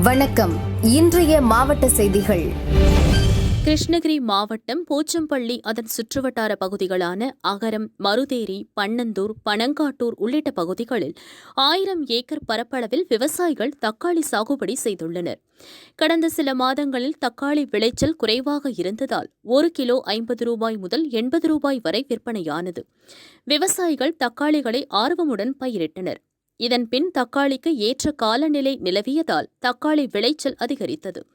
வணக்கம். இன்றைய மாவட்ட செய்திகள். கிருஷ்ணகிரி மாவட்டம் போச்சம்பள்ளி அதன் சுற்றுவட்டார பகுதிகளான அகரம் மருதேரி பன்னந்தூர் பனங்காட்டூர் உள்ளிட்ட பகுதிகளில் ஆயிரம் ஏக்கர் பரப்பளவில் விவசாயிகள் தக்காளி சாகுபடி செய்துள்ளனர். கடந்த சில மாதங்களில் தக்காளி விளைச்சல் குறைவாக இருந்ததால் ஒரு கிலோ ஐம்பது ரூபாய் முதல் எண்பது ரூபாய் வரை விற்பனையானது. விவசாயிகள் தக்காளிகளை ஆர்வமுடன் பயிரிட்டனர். இதன்பின் தக்காளிக்கு ஏற்ற காலநிலை நிலவியதால் தக்காளி விளைச்சல் அதிகரித்தது.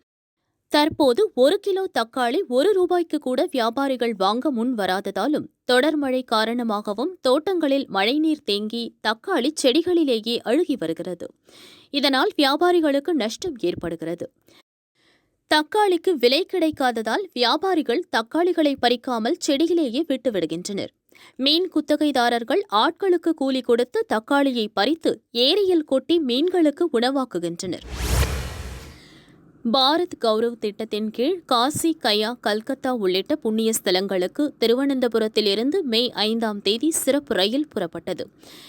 தற்போது ஒரு கிலோ தக்காளி ஒரு ரூபாய்க்கு கூட வியாபாரிகள் வாங்க முன் வராததாலும் தொடர் மழை காரணமாகவும் தோட்டங்களில் மழைநீர் தேங்கி தக்காளி செடிகளிலேயே அழுகி வருகிறது. இதனால் வியாபாரிகளுக்கு நஷ்டம் ஏற்படுகிறது. தக்காளிக்கு விலை கிடைக்காததால் வியாபாரிகள் தக்காளிகளை பறிக்காமல் செடியிலேயே விட்டுவிடுகின்றனர். மீன் குத்தகைதாரர்கள் ஆட்களுக்கு கூலி கொடுத்து தக்காளியை பறித்து ஏரியில் கொட்டி மீன்களுக்கு உணவாக்குகின்றனர். பாரத் கௌரவ் திட்டத்தின் கீழ் காசி கயா கல்கத்தா உள்ளிட்ட புண்ணிய ஸ்தலங்களுக்கு திருவனந்தபுரத்திலிருந்து மே ஐந்தாம் தேதி சிறப்பு ரயில் புறப்பட்டது.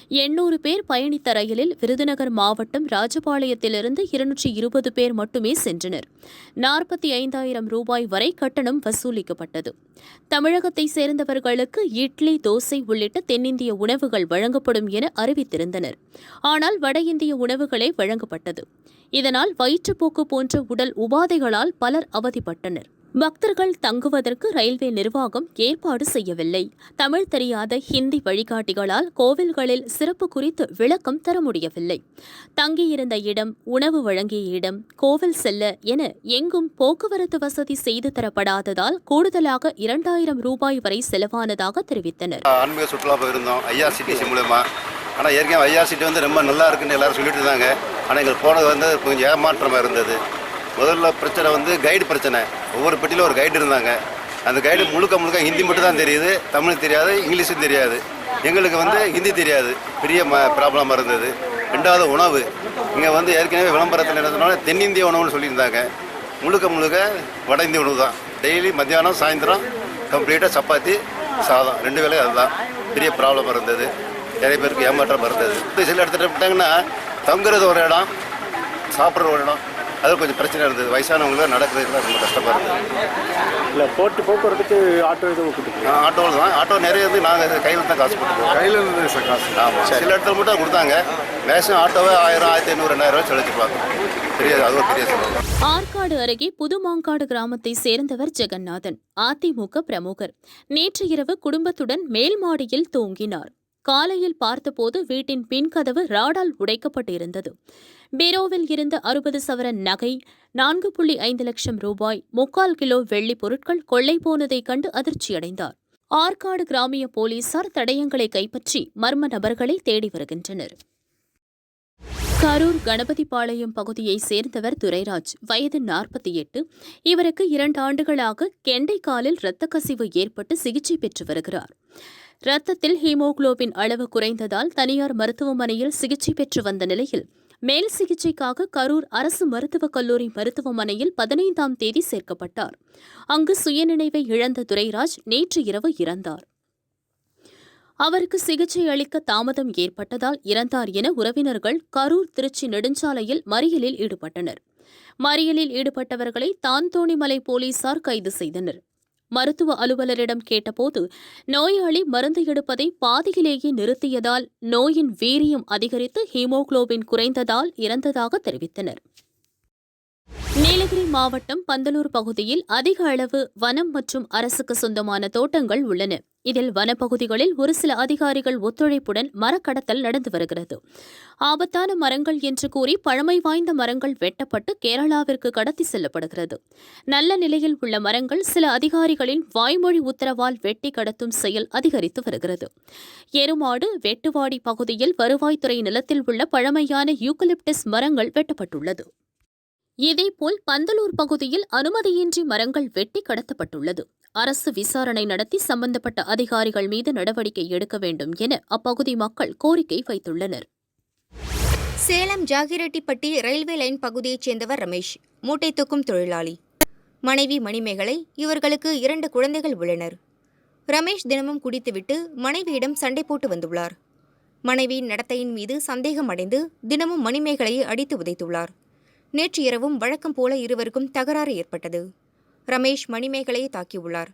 எண்ணூறு பேர் பயணித்த ரயிலில் விருதுநகர் மாவட்டம் ராஜபாளையத்திலிருந்து இருநூற்றி இருபது பேர் மட்டுமே சென்றனர். நாற்பத்தி ஐந்தாயிரம் ரூபாய் வரை கட்டணம் வசூலிக்கப்பட்டது. தமிழகத்தை சேர்ந்தவர்களுக்கு இட்லி தோசை உள்ளிட்ட தென்னிந்திய உணவுகள் வழங்கப்படும் என அறிவித்திருந்தனர். ஆனால் வட இந்திய உணவுகளே வழங்கப்பட்டது. இதனால் வயிற்றுப்போக்கு போன்ற உடல் உபாதைகளால் பலர் அவதிப்பட்டனர். பக்தர்கள் தங்குவதற்கு ரயில்வே நிர்வாகம் ஏற்பாடு செய்யவில்லை. தமிழ் தெரியாத ஹிந்தி வழிகாட்டிகளால் கோவில்களில் சிறப்பு குறித்து விளக்கம் தர முடியவில்லை. தங்கியிருந்த இடம் உணவு வழங்கிய இடம் கோவில் செல்ல என எங்கும் போக்குவரத்து வசதி செய்து தரப்படாததால் கூடுதலாக இரண்டாயிரம் ரூபாய் வரை செலவானதாக தெரிவித்தனர். ஆன்மீக சுற்றுலா போயிருந்தோம். ஐஆர்சிடிசி மூலமா. ஆனால் ஏற்கனவே ஐஆர்சிடி வந்து ரொம்ப நல்லா இருக்குன்னு எல்லாரும் சொல்லிட்டு இருந்தாங்க. ஆனால் எங்களுக்கு போனது வந்து கொஞ்சம் ஏமாற்றமாக இருந்தது. முதல்ல பிரச்சனை வந்து கைடு பிரச்சனை. ஒவ்வொரு பெட்டியிலும் ஒரு கைடு இருந்தாங்க. அந்த கைடு முழுக்க முழுக்க ஹிந்தி மட்டும் தான் தெரியுது தமிழ் தெரியாது இங்கிலீஷும் தெரியாது. எங்களுக்கு வந்து ஹிந்தி தெரியாது. பெரிய ம ப்ராப்ளமாக இருந்தது. ரெண்டாவது உணவு. இங்கே வந்து ஏற்கனவே விளம்பரத்தில் இருந்ததுனால தென்னிந்திய உணவுன்னு சொல்லியிருந்தாங்க. முழுக்க முழுக்க வட இந்திய உணவு தான். டெய்லி மத்தியானம் சாயந்தரம் கம்ப்ளீட்டாக சப்பாத்தி சாதம். ரெண்டு வேலையும் அதுதான். பெரிய ப்ராப்ளமாக இருந்தது. நிறைய பேருக்கு ஏமாற்றம் இருந்தது. சில எடுத்துகிட்டு விட்டாங்கன்னா தங்குறது ஒரு இடம் சாப்பிட்ற ஒரு இடம். அது கொஞ்சம் பிரச்சனை இருந்தது. வயசானவங்களுக்கு நடக்கிறதுக்குலாம் ரொம்ப கஷ்டமாக இருந்தது இல்லை போட்டு போக்குவரத்துக்கு ஆட்டோ எதுவும் கொடுத்துருக்கீங்க ஆட்டோவில் தான். ஆட்டோ நிறைய வந்து நாங்கள் கையில் தான் காசு கொடுத்துருவோம் கையில் இருந்து சார் காசு? ஆமாம் சில இடத்துல மட்டும் கொடுத்தாங்க. மேக்ஸிமம் ஆட்டோவே ஆயிரம் ஆயிரத்தி ஐநூறு ரெண்டாயிரம் ரூபாய் செலுத்திப்பாங்க ஆற்காடு அருகே புதுமாங்காடு கிராமத்தை சேர்ந்தவர் ஜெகநாதன் அதிமுக பிரமுகர். நேற்று இரவு குடும்பத்துடன் மேல் மாடியில் தூங்கினார். காலையில் பார்த்தபோது வீட்டின் பின்கதவு ராடால் உடைக்கப்பட்டிருந்தது. பீரோவில் இருந்த அறுபது சவரன் நகை நான்கு புள்ளி ஐந்து லட்சம் ரூபாய் முக்கால் கிலோ வெள்ளி பொருட்கள் கொள்ளை போனதைக் கண்டு அதிர்ச்சியடைந்தார். ஆற்காடு கிராமிய போலீசார் தடயங்களை கைப்பற்றி மர்ம நபர்களை தேடி வருகின்றனர். கரூர் கணபதிபாளையம் பகுதியைச் சேர்ந்தவர் துரைராஜ். வயது நாற்பத்தி எட்டு. இவருக்கு இரண்டு ஆண்டுகளாக கெண்டைக்காலில் இரத்த கசிவு ஏற்பட்டு சிகிச்சை பெற்று வருகிறார். இரத்தத்தில் ஹீமோகுளோபின் அளவு குறைந்ததால் தனியார் மருத்துவமனையில் சிகிச்சை பெற்று வந்த நிலையில் மேல் சிகிச்சைக்காக கரூர் அரசு மருத்துவக் கல்லூரி மருத்துவமனையில் பதினைந்தாம் தேதி சேர்க்கப்பட்டார். அங்கு சுயநினைவை இழந்த துரைராஜ் நேற்று இரவு இறந்தார். அவருக்கு சிகிச்சை அளிக்க தாமதம் ஏற்பட்டதால் இறந்தார் என உறவினர்கள் கரூர் திருச்சி நெடுஞ்சாலையில் மறியலில் ஈடுபட்டனர். மறியலில் ஈடுபட்டவர்களை தான்தோணிமலை போலீசார் கைது செய்தனர். மருத்துவ அலுவலரிடம் கேட்டபோது நோயாளி மருந்து எடுப்பதை பாதியிலேயே நிறுத்தியதால் நோயின் வீரியம் அதிகரித்து ஹீமோகுளோபின் குறைந்ததால் இறந்ததாக தெரிவித்தனர். நீலகிரி மாவட்டம் பந்தலூர் பகுதியில் அதிக அளவு வனம் மற்றும் அரசுக்கு சொந்தமான தோட்டங்கள் உள்ளன. இதில் வனப்பகுதிகளில் ஒரு சில அதிகாரிகள் ஒத்துழைப்புடன் மரக்கடத்தல் நடந்து வருகிறது. ஆபத்தான மரங்கள் என்று கூறி பழமை வாய்ந்த மரங்கள் வெட்டப்பட்டு கேரளாவிற்கு கடத்தி செல்லப்படுகிறது. நல்ல நிலையில் உள்ள மரங்கள் சில அதிகாரிகளின் வாய்மொழி உத்தரவால் வெட்டி கடத்தும் செயல் அதிகரித்து வருகிறது. எருமாடு வெட்டுவாடி பகுதியில் வருவாய்த்துறை நிலத்தில் உள்ள பழமையான யூக்கலிப்டஸ் மரங்கள் வெட்டப்பட்டுள்ளது. இதேபோல் பந்தலூர் பகுதியில் அனுமதியின்றி மரங்கள் வெட்டி கடத்தப்பட்டுள்ளது. அரசு விசாரணை நடத்தி சம்பந்தப்பட்ட அதிகாரிகள் மீது நடவடிக்கை எடுக்க வேண்டும் என அப்பகுதி மக்கள் கோரிக்கை வைத்துள்ளனர். சேலம் ஜாகிரெட்டிப்பட்டி ரயில்வே லைன் பகுதியைச் சேர்ந்தவர் ரமேஷ் மூட்டை தூக்கும் தொழிலாளி. மனைவி மணிமேகலை இவர்களுக்கு இரண்டு குழந்தைகள் உள்ளனர். ரமேஷ் தினமும் குடித்துவிட்டு மனைவியிடம் சண்டை போட்டு வந்துள்ளார். மனைவியின் நடத்தையின் மீது சந்தேகம் அடைந்து தினமும் மணிமேகலையை அடித்து உதைத்துள்ளார். நேற்று இரவும் வழக்கம் போல இருவருக்கும் தகராறு ஏற்பட்டது. ரமேஷ் மணிமேகலையை தாக்கியுள்ளார்.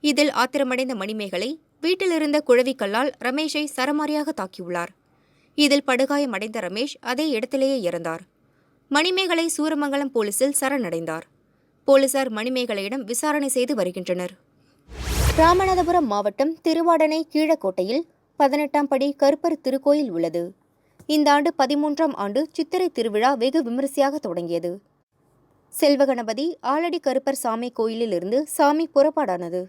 இதில் ஆத்திரமடைந்த மணிமேகலை வீட்டிலிருந்த குழவிக்கல்லால் ரமேஷை சரமாரியாக தாக்கியுள்ளார். இதில் படுகாயமடைந்த ரமேஷ் அதே இடத்திலேயே இறந்தார். மணிமேகலை சூரமங்கலம் போலீசில் சரணடைந்தார். போலீசார் மணிமேகலையிடம் விசாரணை செய்து வருகின்றனர். ராமநாதபுரம் மாவட்டம் திருவாடனை கீழக்கோட்டையில் பதினெட்டாம் படி கருப்பர் திருக்கோயில் உள்ளது. இந்த ஆண்டு பதிமூன்றாம் ஆண்டு சித்திரை திருவிழா வெகு விமரிசையாக தொடங்கியது. செல்வகணபதி ஆலடி கருப்பர் சாமி கோயிலிலிருந்து சாமி புறப்பாடானது.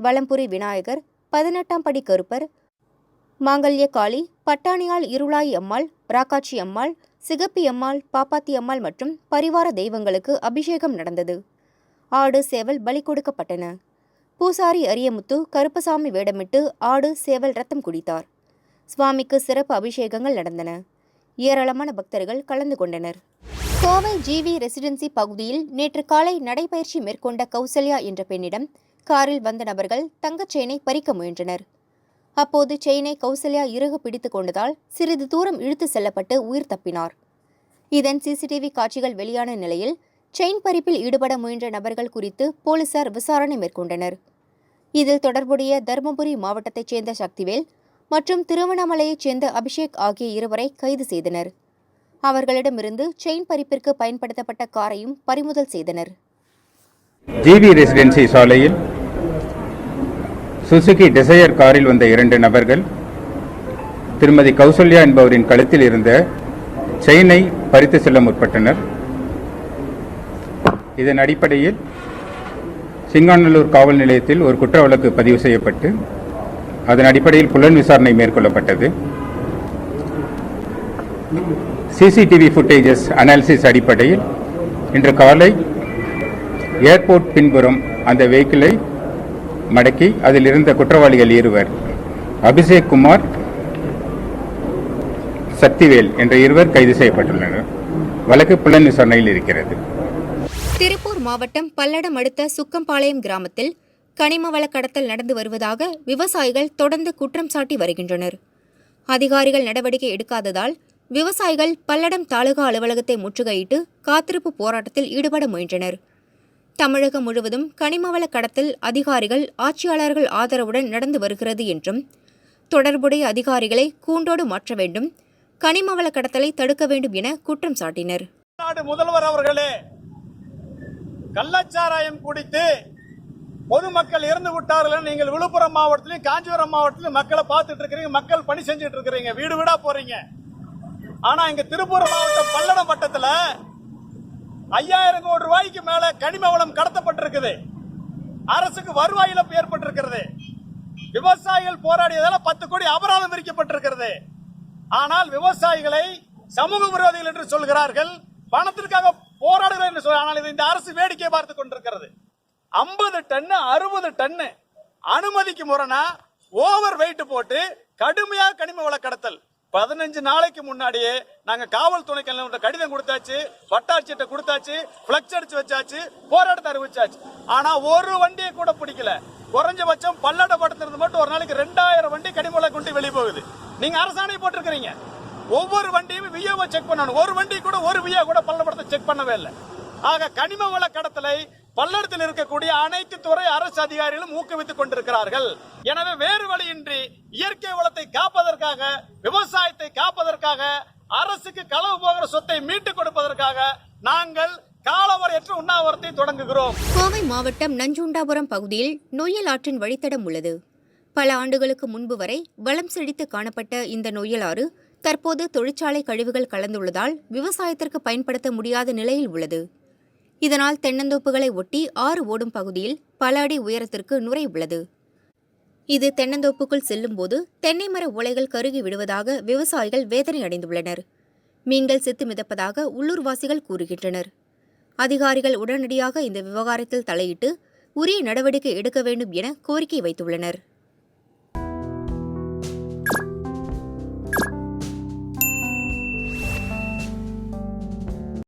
வலம்புரி விநாயகர் பதினெட்டாம் படி கருப்பர் மாங்கல்ய காளி பட்டாணியால் இருளாய் அம்மாள் ராக்காட்சி அம்மாள் சிகப்பி அம்மாள் பாப்பாத்தி அம்மாள் மற்றும் பரிவார தெய்வங்களுக்கு அபிஷேகம் நடந்தது. ஆடு சேவல் பலி கொடுக்கப்பட்டன. பூசாரி அரியமுத்து கருப்பசாமி வேடமிட்டு ஆடு சேவல் ரத்தம் குடித்தார். சுவாமிக்கு சிறப்பு அபிஷேகங்கள் நடந்தன. ஏராளமான பக்தர்கள் கலந்து கொண்டனர். கோவை ஜிவி ரெசிடென்சி பகுதியில் நேற்று காலை நடைபயிற்சி மேற்கொண்ட கௌசல்யா என்ற பெண்ணிடம் காரில் வந்த நபர்கள் தங்கச் செயினை பறிக்க முயன்றனர். அப்போது செயினை கௌசல்யா இறுக பிடித்துக் கொண்டதால் சிறிது தூரம் இழுத்து செல்லப்பட்டு உயிர் தப்பினார். இதன் சிசிடிவி காட்சிகள் வெளியான நிலையில் செயின் பறிப்பில் ஈடுபட முயன்ற நபர்கள் குறித்து போலீசார் விசாரணை மேற்கொண்டனர். இதில் தொடர்புடைய தருமபுரி மாவட்டத்தைச் சேர்ந்த சக்திவேல் மற்றும் திருவண்ணாமலையைச் சேர்ந்த அபிஷேக் ஆகிய இருவரை கைது செய்தனர். அவர்களிடமிருந்து செயின் பறிப்பிற்கு பயன்படுத்தப்பட்ட காரையும் பறிமுதல் செய்தனர். ஜிவி ரெசிடென்சி சாலையில் சுசுகி டிசையர் காரில் வந்த இரண்டு நபர்கள் திருமதி கௌசல்யா என்பவரின் கழுத்தில் இருந்த செயினை பறித்து செல்ல முற்பட்டனர். இதன் அடிப்படையில் சிங்காநல்லூர் காவல் நிலையத்தில் ஒரு குற்ற வழக்கு பதிவு செய்யப்பட்டு அதன் அடிப்படையில் புலன் விசாரணை மேற்கொள்ளப்பட்டது. சிசிடிவி ஃபுட்டேஜஸ் அனாலிசிஸ் அடிப்படையில் இன்று காலை ஏர்போர்ட் பின்புறம் அந்த வெஹிக்கிளை மடக்கி அதில் இருந்த குற்றவாளிகள் இருவர் அபிஷேக் குமார் சக்திவேல் என்ற இருவர் கைது செய்யப்பட்டுள்ளனர். வழக்கு புலன் விசாரணையில் இருக்கிறது. திருப்பூர் மாவட்டம் பல்லடம் அடுத்த சுக்கம்பாளையம் கிராமத்தில் கனிம வள கடத்தல் நடந்து வருவதாக விவசாயிகள் தொடர்ந்து குற்றம் சாட்டி வருகின்றனர். அதிகாரிகள் நடவடிக்கை எடுக்காததால் விவசாயிகள் பல்லடம் தாலுகா அலுவலகத்தை முற்றுகையிட்டு காத்திருப்பு போராட்டத்தில் ஈடுபட முயன்றனர். தமிழகம் முழுவதும் கனிமவள கடத்தல் அதிகாரிகள் ஆட்சியாளர்கள் ஆதரவுடன் நடந்து வருகிறது என்றும் தொடர்புடைய அதிகாரிகளை கூண்டோடு மாற்ற வேண்டும் கனிமவள கடத்தலை தடுக்க வேண்டும் என குற்றம் சாட்டினர். முதல்வர் அவர்களே கள்ளச்சாராயம் குடித்து பொதுமக்கள் இறந்து விட்டார்கள் நீங்கள் விழுப்புரம் மாவட்டத்திலும் காஞ்சிபுரம் மாவட்டத்திலும் மக்களை பார்த்துட்டு இருக்கிறீங்க மக்கள் பணி செஞ்சுட்டு இருக்கிறீங்க வீடு வீடா போறீங்க. ஆனா இங்க திருப்பூர் மாவட்டம் பல்லடம் வட்டத்தில் ஐயாயிரம் கோடி ரூபாய்க்கு மேல கனிம வளம் கடத்தப்பட்டிருக்குது. அரசுக்கு வருவாய் இழப்பு ஏற்பட்டிருக்கிறது. விவசாயிகள் போராடியதால பத்து கோடி அபராதம் விரிக்கப்பட்டிருக்கிறது ஆனால் விவசாயிகளை சமூக விரோதிகள் என்று சொல்கிறார்கள். பணத்திற்காக போராடுகிறார் என்று சொல்ல ஆனால் இது இந்த அரசு வேடிக்கை பார்த்து கொண்டிருக்கிறது. ஐம்பது டன்னு அறுபது டன்னு அனுமதிக்கு முறைனா ஓவர் வெயிட் போட்டு கடுமையா கனிம வள கடத்தல். பதினஞ்சு நாளைக்கு முன்னாடியே நாங்க காவல்துறைக்கு எல்லாம் கடிதம் கொடுத்தாச்சு வட்டாட்சியிட்ட கொடுத்தாச்சு பிளக்ஸ் அடிச்சு வச்சாச்சு போராட்டத்தை அறிவிச்சாச்சு. ஆனா ஒரு வண்டியை கூட பிடிக்கல. குறைஞ்சபட்சம் பல்லட படத்திலிருந்து மட்டும் ஒரு நாளைக்கு ரெண்டாயிரம் வண்டி கனிமலை கொண்டு வெளியே போகுது நீங்க அரசாணை போட்டிருக்கிறீங்க. ஒவ்வொரு வண்டியும் வியோவை செக் பண்ணணும். ஒரு வண்டி கூட ஒரு விஏ கூட பல்லடத்தை செக் பண்ணவே இல்லை. ஆக கனிம வள கடத்தலை பல்லடத்தில் இருக்கக்கூடிய அனைத்து துறை அரசு அதிகாரிகளும் ஊக்குவித்துக் கொண்டிருக்கிறார்கள். எனவே வேறு வழியின்றி இயற்கை வளத்தை காப்பதற்காக விவசாயத்தை காப்பதற்காக அரசுக்கு களவு போகிற சொத்தை மீட்டுக் கொடுப்பதற்காக நாங்கள் காலவரையற்ற உண்ணாவிரத்தை தொடங்குகிறோம். கோவை மாவட்டம் நஞ்சுண்டாபுரம் பகுதியில் நொய்யல் ஆற்றின் வழித்தடம் உள்ளது. பல ஆண்டுகளுக்கு முன்பு வரை வளம் செழித்து காணப்பட்ட இந்த நொய்யல் ஆறு தற்போது தொழிற்சாலை கழிவுகள் கலந்துள்ளதால் விவசாயத்திற்கு பயன்படுத்த முடியாத நிலையில் உள்ளது. இதனால் தென்னந்தோப்புகளை ஒட்டி ஆறு ஓடும் பகுதியில் பல அடி உயரத்திற்கு நுரை உள்ளது. இது தென்னந்தோப்புக்குள் செல்லும்போது தென்னை மர ஓலைகள் கருகி விடுவதாக விவசாயிகள் வேதனை அடைந்துள்ளனர். மீன்கள் செத்து மிதப்பதாக உள்ளூர்வாசிகள் கூறுகின்றனர். அதிகாரிகள் உடனடியாக இந்த விவகாரத்தில் தலையிட்டு உரிய நடவடிக்கை எடுக்க வேண்டும் என கோரிக்கை வைத்துள்ளனர்.